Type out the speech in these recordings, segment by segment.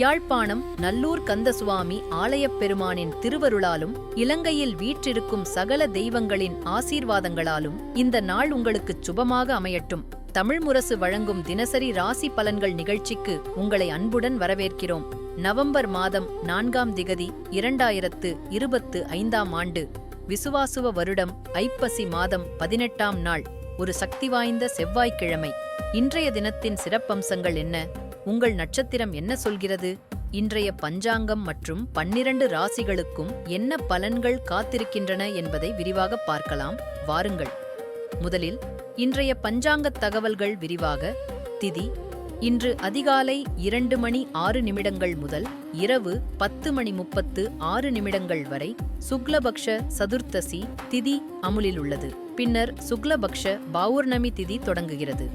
யாழ்ப்பாணம் நல்லூர் கந்தசுவாமி ஆலயப் பெருமானின் திருவருளாலும் இலங்கையில் வீற்றிருக்கும் சகல தெய்வங்களின் ஆசீர்வாதங்களாலும் இந்த நாள் உங்களுக்குச் சுபமாக அமையட்டும். தமிழ் முரசு வழங்கும் தினசரி ராசி பலன்கள் நிகழ்ச்சிக்கு உங்களை அன்புடன் வரவேற்கிறோம். நவம்பர் மாதம் நான்காம் திகதி இரண்டாயிரத்து இருபத்து ஐந்தாம் ஆண்டு. விசுவாசுவ வருடம் ஐப்பசி மாதம் பதினெட்டாம் நாள். ஒரு சக்தி வாய்ந்த செவ்வாய்க்கிழமை. இன்றைய தினத்தின் சிறப்பம்சங்கள் என்ன? உங்கள் நட்சத்திரம் என்ன சொல்கிறது? இன்றைய பஞ்சாங்கம் மற்றும் பன்னிரண்டு ராசிகளுக்கும் என்ன பலன்கள் காத்திருக்கின்றன என்பதை விரிவாக பார்க்கலாம். வாருங்கள். முதலில் இன்றைய பஞ்சாங்கத் தகவல்கள் விரிவாக. திதி இன்று அதிகாலை இரண்டு மணி ஆறு நிமிடங்கள் முதல் இரவு பத்து மணி முப்பத்து ஆறு நிமிடங்கள் வரை சுக்லபக்ஷ சதுர்த்தசி திதி அமுலில் உள்ளது. பின்னர் சுக்லபக்ஷ பௌர்ணமி திதி தொடங்குகிறது.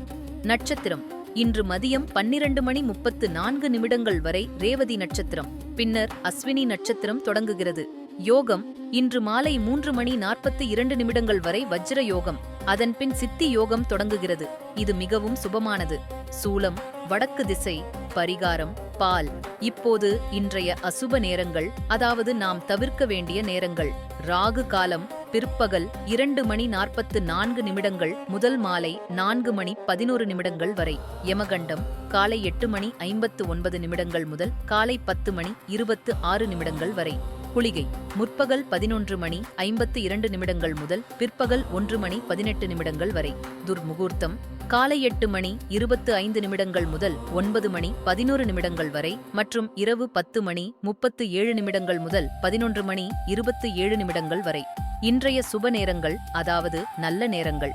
நட்சத்திரம் இன்று மதியம் பன்னிரண்டு மணி முப்பத்து நான்கு நிமிடங்கள் வரை ரேவதி நட்சத்திரம் பின்னர் அஸ்வினி நட்சத்திரம் தொடங்குகிறது. யோகம் இன்று மாலை மூன்று மணி நாற்பத்து இரண்டு நிமிடங்கள் வரை வஜ்ர யோகம் அதன்பின் சித்தி யோகம் தொடங்குகிறது. இது மிகவும் சுபமானது. சூலம் வடக்கு திசை பரிகாரம் பால். இப்போது இன்றைய அசுப நேரங்கள் அதாவது நாம் தவிர்க்க வேண்டிய நேரங்கள். ராகு காலம் பிற்பகல் இரண்டு மணி நாற்பத்து நான்கு நிமிடங்கள் முதல் மாலை நான்கு மணி பதினோரு நிமிடங்கள் வரை. யமகண்டம் காலை எட்டு மணி ஐம்பத்து ஒன்பது நிமிடங்கள் முதல் காலை பத்து மணி இருபத்து ஆறு நிமிடங்கள் வரை. குளிகை முற்பகல் பதினொன்று மணி ஐம்பத்து இரண்டு நிமிடங்கள் முதல் பிற்பகல் ஒன்று மணி பதினெட்டு நிமிடங்கள் வரை. துர்முகூர்த்தம் காலை எட்டு மணி இருபத்து ஐந்து நிமிடங்கள் முதல் ஒன்பது மணி பதினோரு நிமிடங்கள் வரை மற்றும் இரவு பத்து மணி முப்பத்து ஏழு நிமிடங்கள் முதல் பதினொன்று மணி இருபத்து ஏழு நிமிடங்கள் வரை. இன்றைய சுப நேரங்கள் அதாவது நல்ல நேரங்கள்.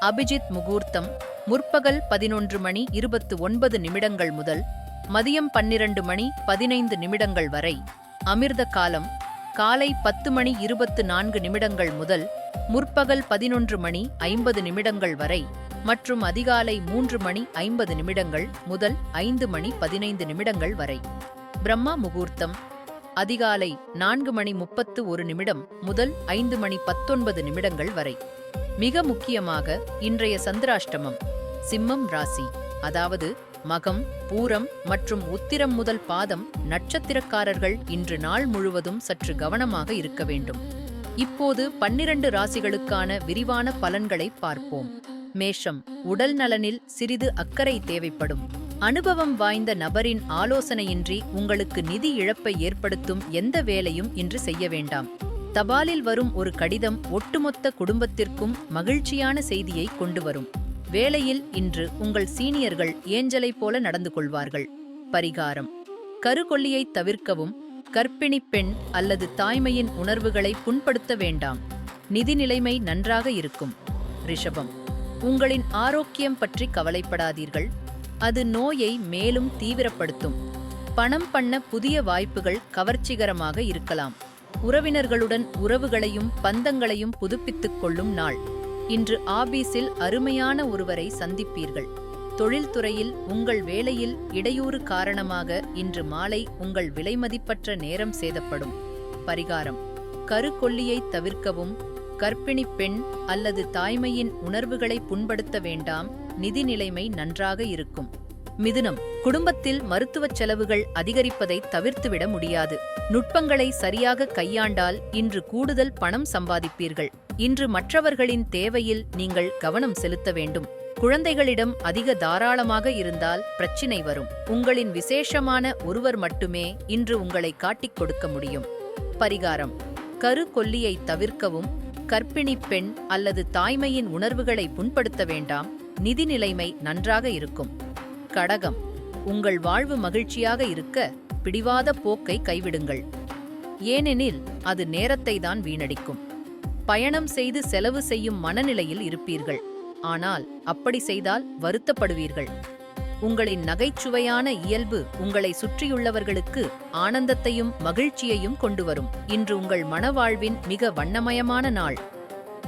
அபிஜித் முகூர்த்தம் முற்பகல் பதினொன்று மணி இருபத்து ஒன்பது நிமிடங்கள் முதல் மதியம் பன்னிரண்டு மணி பதினைந்து நிமிடங்கள் வரை. அமிர்த காலம் காலை பத்து மணி இருபத்து நான்கு நிமிடங்கள் முதல் முற்பகல் பதினொன்று மணி ஐம்பது நிமிடங்கள் வரை மற்றும் அதிகாலை மூன்று மணி ஐம்பது நிமிடங்கள் முதல் ஐந்து மணி பதினைந்து நிமிடங்கள் வரை. பிரம்மா முகூர்த்தம். அதிகாலை நான்கு மணி முப்பத்து ஒரு நிமிடம் முதல் ஐந்து மணி பத்தொன்பது நிமிடங்கள் வரை. மிக முக்கியமாக இன்றைய சந்திராஷ்டமம் சிம்மம் ராசி. அதாவது மகம் பூரம் மற்றும் உத்திரம் முதல் பாதம் நட்சத்திரக்காரர்கள் இன்று நாள் முழுவதும் சற்று கவனமாக இருக்க வேண்டும். இப்போது பன்னிரண்டு ராசிகளுக்கான விரிவான பலன்களை பார்ப்போம். மேஷம் உடல் நலனில் சிறிது அக்கறை தேவைப்படும். அனுபவம் வாய்ந்த நபரின் ஆலோசனையின்றி உங்களுக்கு நிதி இழப்பை ஏற்படுத்தும் எந்த வேலையும் இன்று செய்ய வேண்டாம். தபாலில் வரும் ஒரு கடிதம் ஒட்டுமொத்த குடும்பத்திற்கும் மகிழ்ச்சியான செய்தியை கொண்டு வரும். வேலையில் இன்று உங்கள் சீனியர்கள் ஏஞ்சலைப் போல நடந்து கொள்வார்கள். பரிகாரம். கருகொல்லியை தவிர்க்கவும் கற்பிணி பெண் அல்லது தாய்மையின் உணர்வுகளை புண்படுத்த வேண்டாம். நிதி நிலைமை நன்றாக இருக்கும். ரிஷபம். உங்களின் ஆரோக்கியம் பற்றி கவலைப்படாதீர்கள். அது நோயை மேலும் தீவிரப்படுத்தும். பணம் பண்ண புதிய வாய்ப்புகள் கவர்ச்சிகரமாக இருக்கலாம். உறவினர்களுடன் உறவுகளையும் பந்தங்களையும் புதுப்பித்துக் கொள்ளும் நாள். இன்று ஆபீஸில் அருமையான ஒருவரை சந்திப்பீர்கள். தொழில்துறையில் உங்கள் வேலையில் இடையூறு காரணமாக இன்று மாலை உங்கள் விலைமதிப்பற்ற நேரம் சேதப்படும். பரிகாரம். கருக்கொல்லியை தவிர்க்கவும் கர்ப்பிணி பெண் அல்லது தாய்மையின் உணர்வுகளை புண்படுத்த வேண்டாம் நிதி நிலைமை நன்றாக இருக்கும். மிதுனம் குடும்பத்தில் மருத்துவச் செலவுகள் அதிகரிப்பதை தவிர்த்துவிட முடியாது. நுட்பங்களை சரியாக கையாண்டால் இன்று கூடுதல் பணம் சம்பாதிப்பீர்கள். இன்று மற்றவர்களின் தேவையில் நீங்கள் கவனம் செலுத்த வேண்டும். குழந்தைகளிடம் அதிக தாராளமாக இருந்தால் பிரச்சினை வரும். உங்களின் விசேஷமான ஒருவர் மட்டுமே இன்று உங்களை காட்டிக் கொடுக்க முடியும். பரிகாரம். கரு கொல்லியை தவிர்க்கவும் கற்பிணி பெண் அல்லது தாய்மையின் உணர்வுகளை புண்படுத்த வேண்டாம். நிதி நிலைமை நன்றாக இருக்கும். கடகம். உங்கள் வாழ்வு மகிழ்ச்சியாக இருக்க பிடிவாத போக்கை கைவிடுங்கள். ஏனெனில் அது நேரத்தை தான் வீணடிக்கும். பயணம் செய்து செலவு செய்யும் மனநிலையில் இருப்பீர்கள். ஆனால் அப்படி செய்தால் வருத்தப்படுவீர்கள். உங்களின் நகைச்சுவையான இயல்பு உங்களை சுற்றியுள்ளவர்களுக்கு ஆனந்தத்தையும் மகிழ்ச்சியையும் கொண்டு வரும். இன்று உங்கள் மனவாழ்வின் மிக வண்ணமயமான நாள்.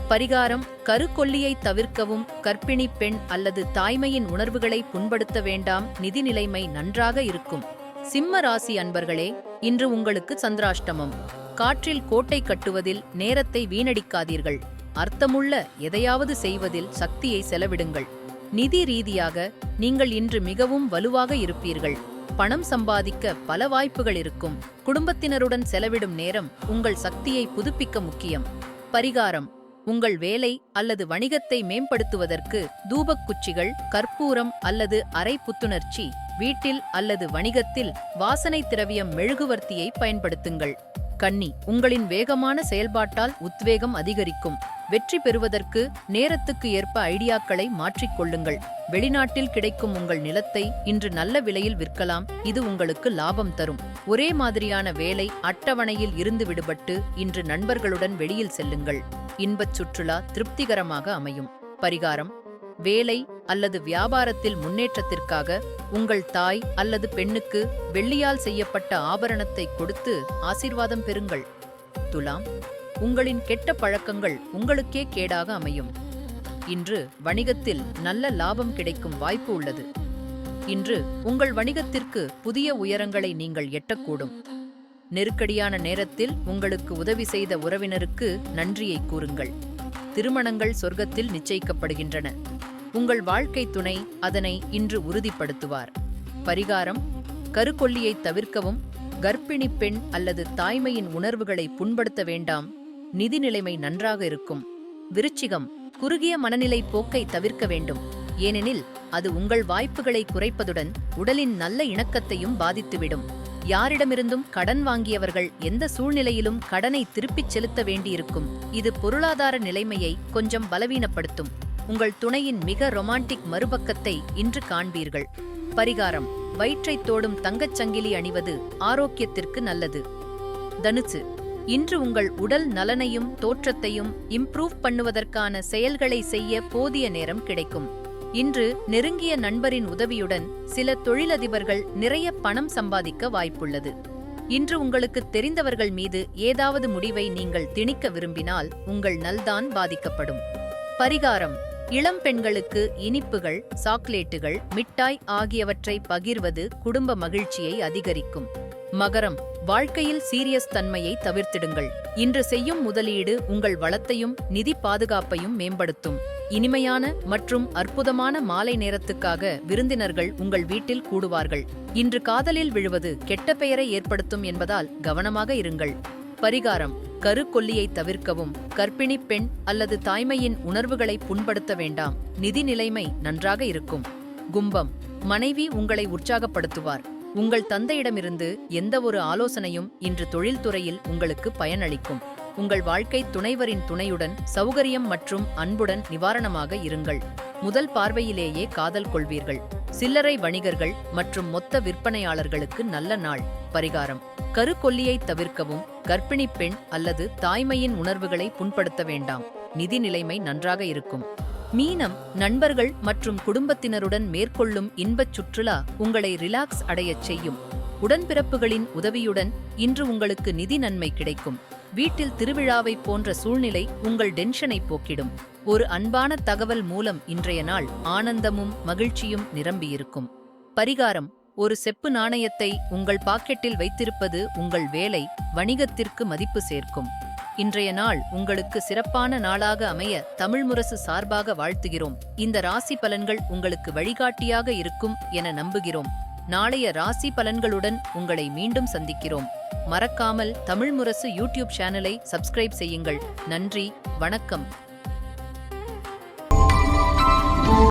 பரிகாரம் கருக்கொல்லியை தவிர்க்கவும் கர்ப்பிணி பெண் அல்லது தாய்மையின் உணர்வுகளை புண்படுத்த வேண்டாம். நிதி நிலைமை நன்றாக இருக்கும். சிம்ம ராசி அன்பர்களே இன்று உங்களுக்கு சந்திராஷ்டமம். காற்றில் கோட்டை கட்டுவதில் நேரத்தை வீணடிக்காதீர்கள். அர்த்தமுள்ள எதையாவது செய்வதில் சக்தியை செலவிடுங்கள். நிதி ரீதியாக நீங்கள் இன்று மிகவும் வலுவாக இருப்பீர்கள். பணம் சம்பாதிக்க பல வாய்ப்புகள் இருக்கும். குடும்பத்தினருடன் செலவிடும் நேரம் உங்கள் சக்தியை புதுப்பிக்க முக்கியம். பரிகாரம் உங்கள் வேலை அல்லது வணிகத்தை மேம்படுத்துவதற்கு தூபக்குச்சிகள் கற்பூரம் அல்லது அரை புத்துணர்ச்சி வீட்டில் அல்லது வணிகத்தில் வாசனை திரவியம் மெழுகுவர்த்தியை பயன்படுத்துங்கள். கன்னி உங்களின் வேகமான செயல்பாட்டால் உத்வேகம் அதிகரிக்கும். வெற்றி பெறுவதற்கு நேரத்துக்கு ஏற்ப ஐடியாக்களை மாற்றிக்கொள்ளுங்கள் வெளிநாட்டில் கிடைக்கும் உங்கள் நிலத்தை இன்று நல்ல விலையில் விற்கலாம். இது உங்களுக்கு லாபம் தரும். ஒரே மாதிரியான வேலை அட்டவணையில் இருந்து விடுபட்டு இன்று நண்பர்களுடன் வெளியில் செல்லுங்கள். இன்பச் சுற்றுலா திருப்திகரமாக அமையும். பரிகாரம் வேலை அல்லது வியாபாரத்தில் முன்னேற்றத்திற்காக உங்கள் தாய் அல்லது பெண்ணுக்கு வெள்ளியால் செய்யப்பட்ட ஆபரணத்தை கொடுத்து ஆசீர்வாதம் பெறுங்கள். துலாம் உங்களின் கெட்ட பழக்கங்கள் உங்களுக்கே கேடாக அமையும். இன்று வணிகத்தில் நல்ல லாபம் கிடைக்கும் வாய்ப்பு உள்ளது. இன்று உங்கள் வணிகத்திற்கு புதிய உயரங்களை நீங்கள் எட்டக்கூடும். நெருக்கடியான நேரத்தில் உங்களுக்கு உதவி செய்த உறவினருக்கு நன்றியை கூறுங்கள். திருமணங்கள் சொர்க்கத்தில் நிச்சயிக்கப்படுகின்றன. உங்கள் வாழ்க்கை துணை அதனை இன்று உறுதிப்படுத்துவார். பரிகாரம் கருக்கொல்லியை தவிர்க்கவும் கர்ப்பிணி பெண் அல்லது தாய்மையின் உணர்வுகளை புண்படுத்த வேண்டாம். நிதி நிலைமை நன்றாக இருக்கும். விருச்சிகம் குறுகிய மனநிலை போக்கை தவிர்க்க வேண்டும். ஏனெனில் அது உங்கள் வாய்ப்புகளை குறைப்பதுடன் உடலின் நல்ல இணக்கத்தையும் பாதித்துவிடும். யாரிடமிருந்தும் கடன் வாங்கியவர்கள் எந்த சூழ்நிலையிலும் கடனை திருப்பிச் செலுத்த வேண்டியிருக்கும். இது பொருளாதார நிலைமையை கொஞ்சம் பலவீனப்படுத்தும். உங்கள் துணையின் மிக ரொமான்டிக் மறுபக்கத்தை இன்று காண்பீர்கள். பரிகாரம். வயிற்றைத் தோடும் தங்கச் சங்கிலி அணிவது ஆரோக்கியத்திற்கு நல்லது. தனுசு. இன்று உங்கள் உடல் நலனையும் தோற்றத்தையும் இம்ப்ரூவ் பண்ணுவதற்கான செயல்களை செய்ய போதிய நேரம் கிடைக்கும். இன்று நெருங்கிய நண்பரின் உதவியுடன் சில தொழிலதிபர்கள் நிறைய பணம் சம்பாதிக்க வாய்ப்புள்ளது. இன்று உங்களுக்கு தெரிந்தவர்கள் மீது ஏதாவது முடிவை நீங்கள் திணிக்க விரும்பினால் உங்கள் நல்தான் பாதிக்கப்படும். பரிகாரம். இளம் பெண்களுக்கு இனிப்புகள் சாக்லேட்டுகள் மிட்டாய் ஆகியவற்றை பகிர்வது குடும்ப மகிழ்ச்சியை அதிகரிக்கும். மகரம் வாழ்க்கையில் சீரியஸ் தன்மையை தவிர்த்திடுங்கள். இன்று செய்யும் முதலீடு உங்கள் வளத்தையும் நிதி பாதுகாப்பையும் மேம்படுத்தும். இனிமையான மற்றும் அற்புதமான மாலை நேரத்துக்காக விருந்தினர்கள் உங்கள் வீட்டில் கூடுவார்கள். இன்று காதலில் விழுவது கெட்ட பெயரை ஏற்படுத்தும் என்பதால் கவனமாக இருங்கள். பரிகாரம் கருக்கொல்லியை தவிர்க்கவும் கர்ப்பிணி பெண் அல்லது தாய்மையின் உணர்வுகளை புண்படுத்த வேண்டாம். நிதி நிலைமை நன்றாக இருக்கும். கும்பம் மனைவி உங்களை உற்சாகப்படுத்துவார். உங்கள் தந்தையிடமிருந்து எந்த ஒரு ஆலோசனையும் இன்று தொழில்துறையில் உங்களுக்கு பயனளிக்கும். உங்கள் வாழ்க்கை துணைவரின் துணையுடன் சௌகரியம் மற்றும் அன்புடன் நிவாரணமாக இருங்கள். முதல் பார்வையிலேயே காதல் கொள்வீர்கள். சில்லறை வணிகர்கள் மற்றும் மொத்த விற்பனையாளர்களுக்கு நல்ல நாள். பரிகாரம். கருக்கொல்லியை தவிர்க்கவும் கர்ப்பிணி பெண் அல்லது தாய்மையின் உணர்வுகளை புண்படுத்த வேண்டாம். நிதி நிலைமை நன்றாக இருக்கும். மீனம் நண்பர்கள் மற்றும் குடும்பத்தினருடன் மேற்கொள்ளும் இன்பச் சுற்றுலா உங்களை ரிலாக்ஸ் அடையச் செய்யும். உடன்பிறப்புகளின் உதவியுடன் இன்று உங்களுக்கு நிதி நன்மை கிடைக்கும். வீட்டில் திருவிழாவை போன்ற சூழ்நிலை உங்கள் டென்ஷனை போக்கிடும். ஒரு அன்பான தகவல் மூலம் இன்றைய நாள் ஆனந்தமும் மகிழ்ச்சியும் நிரம்பியிருக்கும். பரிகாரம் ஒரு செப்பு நாணயத்தை உங்கள் பாக்கெட்டில் வைத்திருப்பது உங்கள் வேலை வணிகத்திற்கு மதிப்பு சேர்க்கும். இன்றைய நாள் உங்களுக்கு சிறப்பான நாளாக அமைய தமிழ் முரசு சார்பாக வாழ்த்துகிறோம். இந்த ராசி பலன்கள் உங்களுக்கு வழிகாட்டியாக இருக்கும் என நம்புகிறோம். நாளைய ராசி பலன்களுடன் உங்களை மீண்டும் சந்திக்கிறோம். மறக்காமல் தமிழ் முரசு யூடியூப் சேனலை சப்ஸ்கிரைப் செய்யுங்கள். நன்றி வணக்கம்.